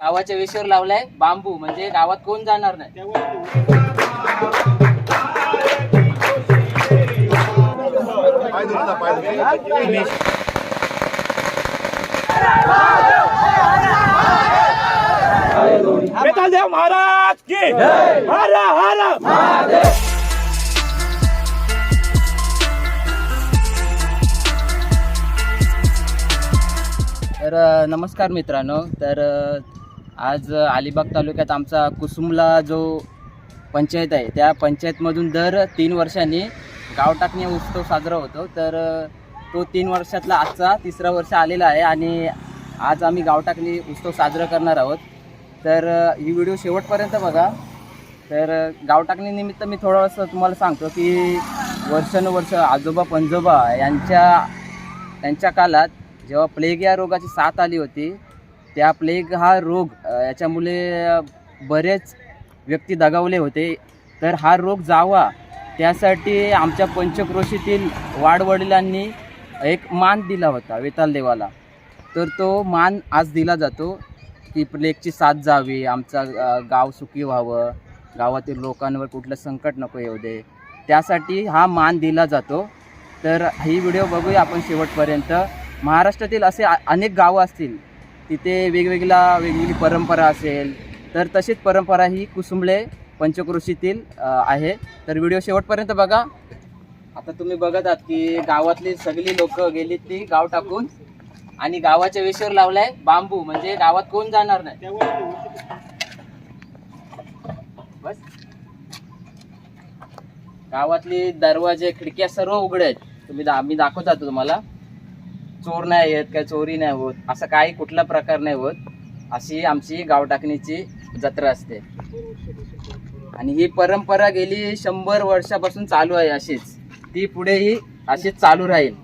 गावाच्या वेशीवर लावलाय बांबू म्हणजे गावात कोण जाणार नाही. देव महाराज की हर हर। तर अ, नमस्कार मित्रांनो. तर अ, आज अलिबाग तालुक्यात आमचा कुसुमला जो पंचायत आहे त्या पंचायतमधून दर तीन वर्षांनी गाव टाकणी उत्सव साजरा होतो. तर तो तीन वर्षातला आजचा तिसरा वर्ष आलेला आहे आणि आज आम्ही गाव टाकणी उत्सव साजरा करणार आहोत. तर ही व्हिडिओ शेवटपर्यंत बघा. तर अ, गाव निमित्त मी थोडंसं तुम्हाला सांगतो की वर्षानुवर्ष आजोबा पंजोबा यांच्या त्यांच्या काळात जेव्हा प्लेग या रोगाची साथ आली होती त्या प्लेग हा रोग याच्यामुळे बरेच व्यक्ती दगावले होते. तर हा रोग जावा त्यासाठी आमच्या पंचक्रोशीतील वाडवडिलांनी एक मान दिला होता वेताल देवाला. तर तो मान आज दिला जातो की प्लेगची साथ जावी आमचा गाव सुखी व्हावं गावातील लोकांवर कुठलं संकट नको येऊ दे. त्यासाठी हा मान दिला जातो. तर ही व्हिडिओ बघूया आपण शेवटपर्यंत. महाराष्ट्रातील असे अनेक गावं असतील तिथे वेगवेगळ्या वेगवेगळी परंपरा असेल तर तशीच परंपरा ही कुसुंबळे पंचक्रोशीतील आहे. तर व्हिडिओ शेवटपर्यंत बघा. आता तुम्ही बघत आहात की गावातली सगळी लोक गेली ती गाव टाकून आणि गावाच्या वेशीवर लावलाय बांबू. म्हणजे गावात कोण जाणार नाही? बस. गावातली दरवाजे खिडक्या सर्व उघड्या आहेत. तुम्ही दा- मी दाखवत आहात तुम्हाला. चोर नाही येत काय चोरी नाही होत असं काही कुठला प्रकार नाही होत अशी आमची गाव टाकणीची जत्रा असते. आणि ही परंपरा गेली शंभर वर्षापासून चालू आहे अशीच. ती पुढेही अशीच चालू राहील.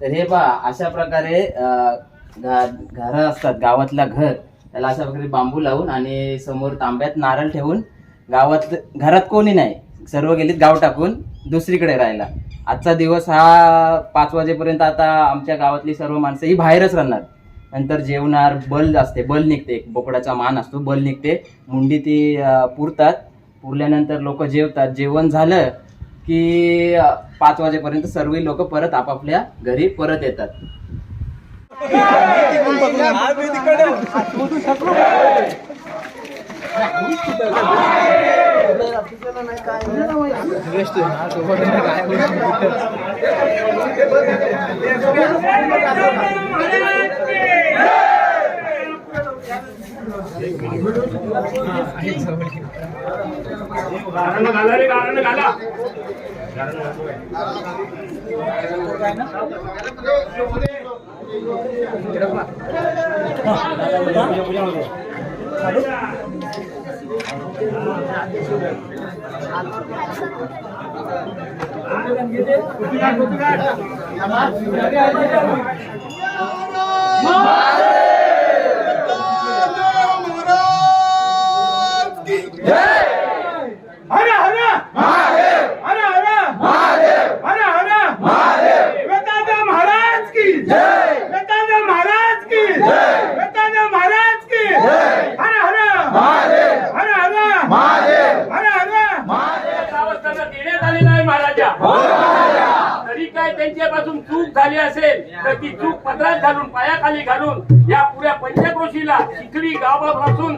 तर हे पहा अशा प्रकारे अं, घरं असतात गावातला घर त्याला अशा प्रकारे बांबू लावून आणि समोर तांब्यात नारळ ठेवून गावात घरात कोणी नाही. सर्व गेलीत गाव टाकून दुसरीकडे राहायला. आजचा दिवस हा पाच वाजेपर्यंत आता आमच्या गावातली सर्व माणसं ही बाहेरच राहणार. नंतर जेवणार बल असते बल निघते एक बोकडाचा मान असतो बल निघते. मुंडी ती पुरतात. पुरल्यानंतर लोक जेवतात. जेवण झालं की पाच वाजेपर्यंत सर्व लोक परत आपापल्या घरी परत येतात. तिकडे घाला रे गाणं घाला हर हर हर हर हर हर वेतादा महाराज की वेतादा महाराज की वेतादा महाराज की हर हर हर हर हर हर गावात त्यांना देण्यात आलेला आहे महाराजा तरी काय त्यांच्यापासून चूक झाली असेल तर ती चूक पदरात घालून पायाखाली घालून या पुऱ्या पंचक्रोशीला चिखली गावापासून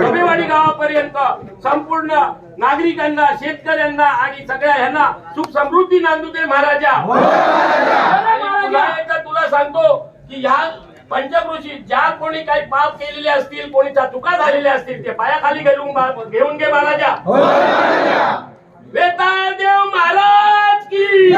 डबेवाडी गावापर्यंत संपूर्ण नागरिकांना शेतकऱ्यांना आणि सगळ्या ह्यांना सुख समृद्धी नांदू दे महाराजा. एकदा तुला सांगतो की ह्या पंचक्रोशी ज्या कोणी काही पाप केलेले असतील कोणीच्या चुका झालेल्या असतील ते पायाखाली घेऊन घेऊन घे महाराजा. वेताळदेव महाराज की.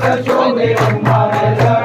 Santo Dios, mi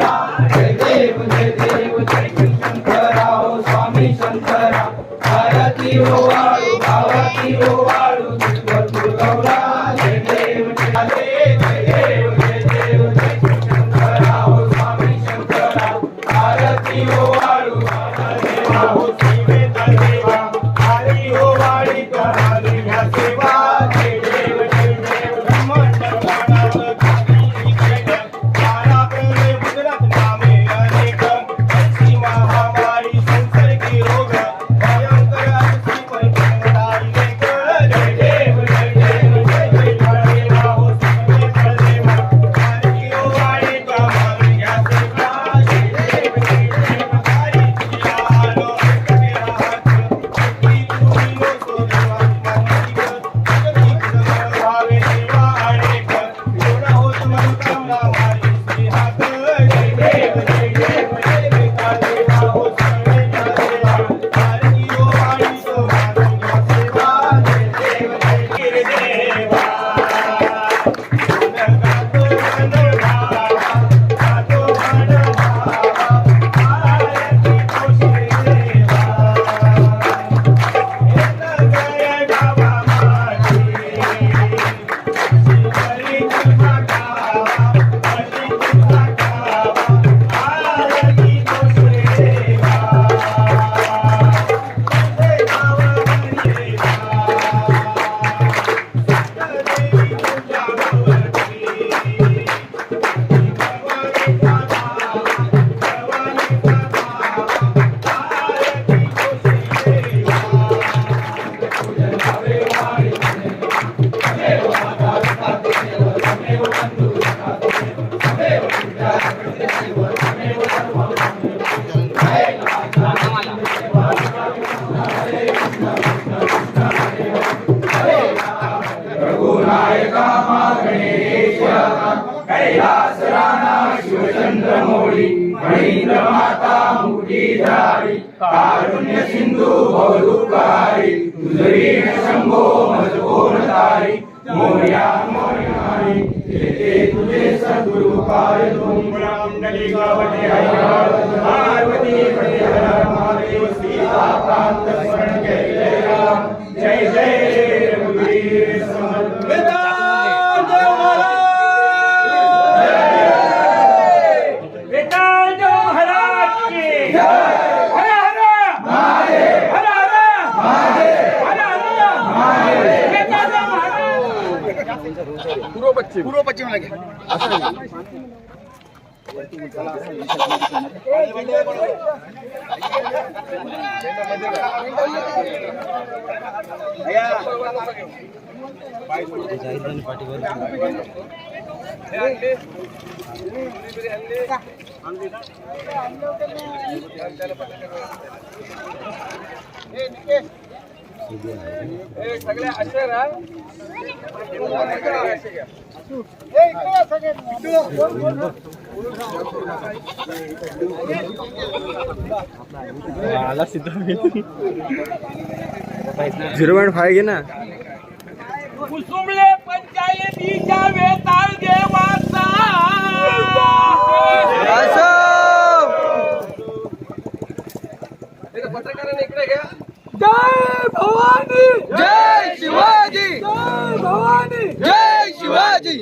कारी कारुण्य सिंधु भवदुकारी तुझरीण शंभो मजगोन तारी मोर्या मोर्यारी तेते तुझे सद्गुरु पाय तुम कुंडलिका वटे हर पार्वती पटे हर महादेव सीता कांत स्मरण जय जय राम जय जय पश्चिम. पूर्व पश्चिमला घ्या. सगळ्या अशा आला सिद्धा झिरो पॉईंट फाय घे ना. कुसुमले पंचायतीच्या वेताळ देवाचा. पत्रकारांनी इकडे घ्या.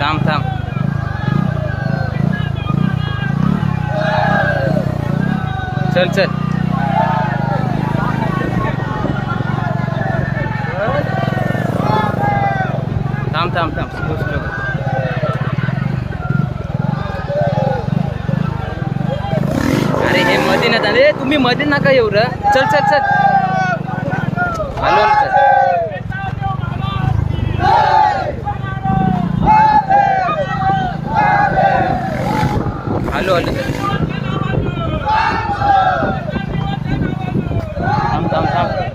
थांब थांब चल चल. थांब थांब थांब. अरे हे मध्ये ना अरे तुम्ही मध्ये नका येऊ र. चल चल चल. Hello hello hello. थांब थांब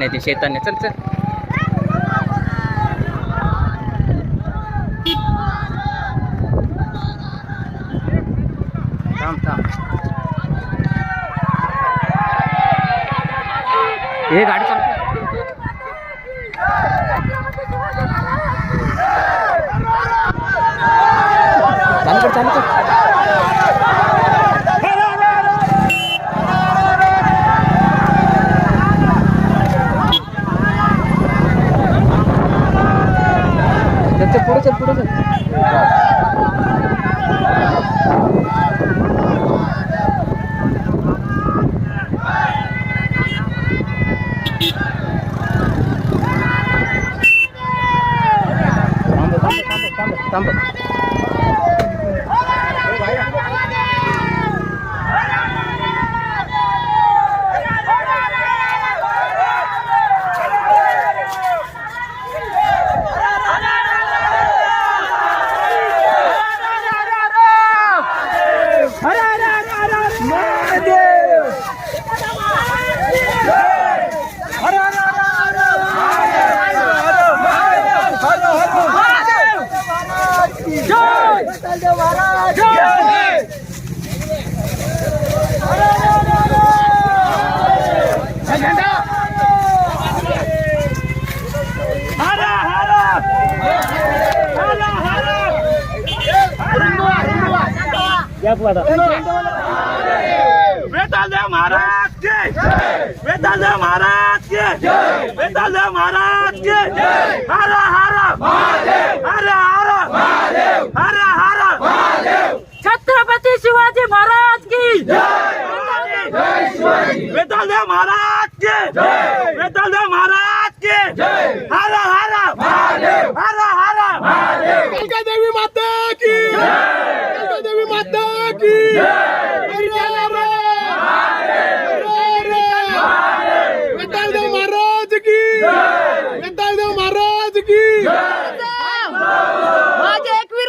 नाही ती शेताने. चल चल. थांब थांब. हे गाडी चालू चालू कर चालू कर. चल पुढे चल थांब थांब वेतालदेव महाराज के वेतालदेव महाराज के वेतालदेव महाराज के हर हर हर! हर हर! छत्रपती शिवाजी महाराज की वेतालदेव महाराज के वेतालदेव महाराज के हर हर हर हर कलका देवी माता की कलका देवी माता की वेताळदेव महाराज की वेताळदेव महाराज की माझे एकवीर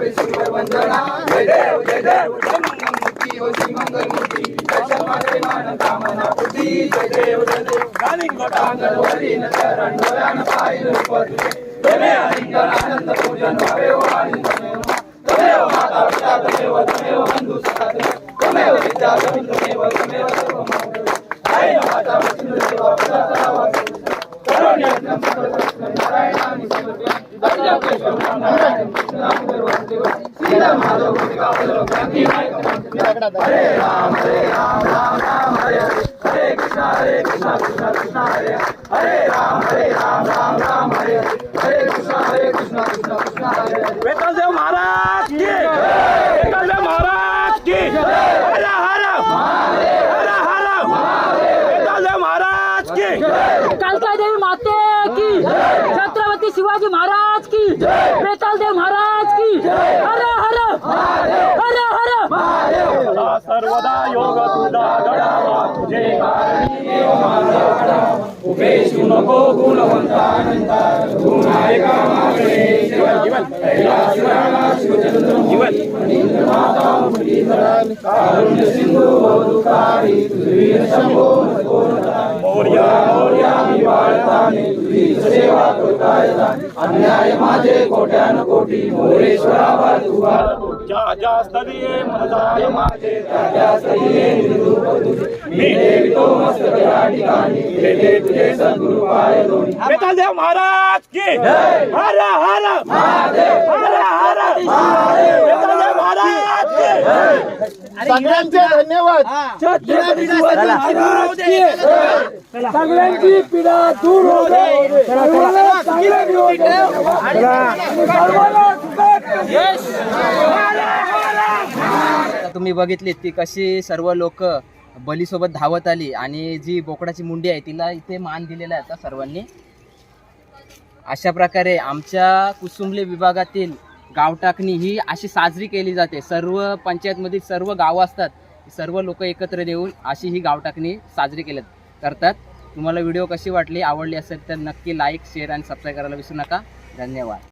दिवाणी रक्षावे सुंदर वंदना जय देव जय देव जय मंगल मूर्ती हो श्री मंगल मूर्ती दर्शन मात्रे मान कामना पूर्ती जय देव जय देव गालिंग गोटांगण वरीन चरण डोळ्यान पाहिल रूप तुझे तमे आलिंगन आनंद पूजन व्हावे हो आनंद तमेव माता पिता तमेव तमेव बंधू सखा तमेव विद्या तमेव तमेव सर्व जय माता विष्णू देवा पिता सदावा करुण्यज्ञं सर्वत्र हरे राम हरे राम राम राम हरे हरे हरे कृष्णा हरे कृष्णा कृष्णा कृष्णा हरे हरे राम हरे राम राम राम हरे हरे हरे कृष्णा हरे कृष्णा कृष्णा कृष्णा हरे हरे वेतालदेव महाराज की वेतालदेव महाराज की हर हर हर हर वेतालदेव महाराज की कालका देवी माते की छत्रपती शिवाजी महाराज की बेताल देव महाराज की हर हर। हर हर। सर्वदा योग तुझा घडावा तुझे कारणी देव माझा घडावा. उभे शिव नको गुणवंता अनंता गुण आहे का मागणे जीवन कारुण्य सिंधू दुखारी तुझी शंभो मोर्या मोर्या मी बाळताने तुझी सेवा अन्याय माझे कोट्यान कोटी मोरेश्वरा बाजूला ज्या ज्या माझे त्या त्या निरूप तुझे मी देवितो मस्तक या ठिकाणी भेटे तुझे सद्गुरु पाय दोन्ही वेतालदेव महाराज की हर हर. महादेव. हर हर. महादेव. वेतालदेव महाराज की सगळ्यांचे धन्यवाद. छत्रपती शिवाजी महाराज की सगळ्यांची पीडा दूर हो दे. सर्वांना चांगले दिवस येऊ दे. सर्वांना सुखात आता तुम्ही बघितलीत की कशी सर्व लोक बलीसोबत धावत आली आणि जी बोकडाची मुंडी आहे तिला इथे मान दिलेला आहे आता सर्वांनी. अशा प्रकारे आमच्या कुसुंबले विभागातील गावटाकणी ही अशी साजरी केली जाते. सर्व पंचायतमधील सर्व गावं असतात सर्व लोक एकत्र येऊन अशी ही गावटाकणी साजरी केल्या करतात. तुम्हाला व्हिडिओ कशी वाटली आवडली असेल तर नक्की लाईक शेअर आणि सबस्क्राईब करायला विसरू नका. धन्यवाद.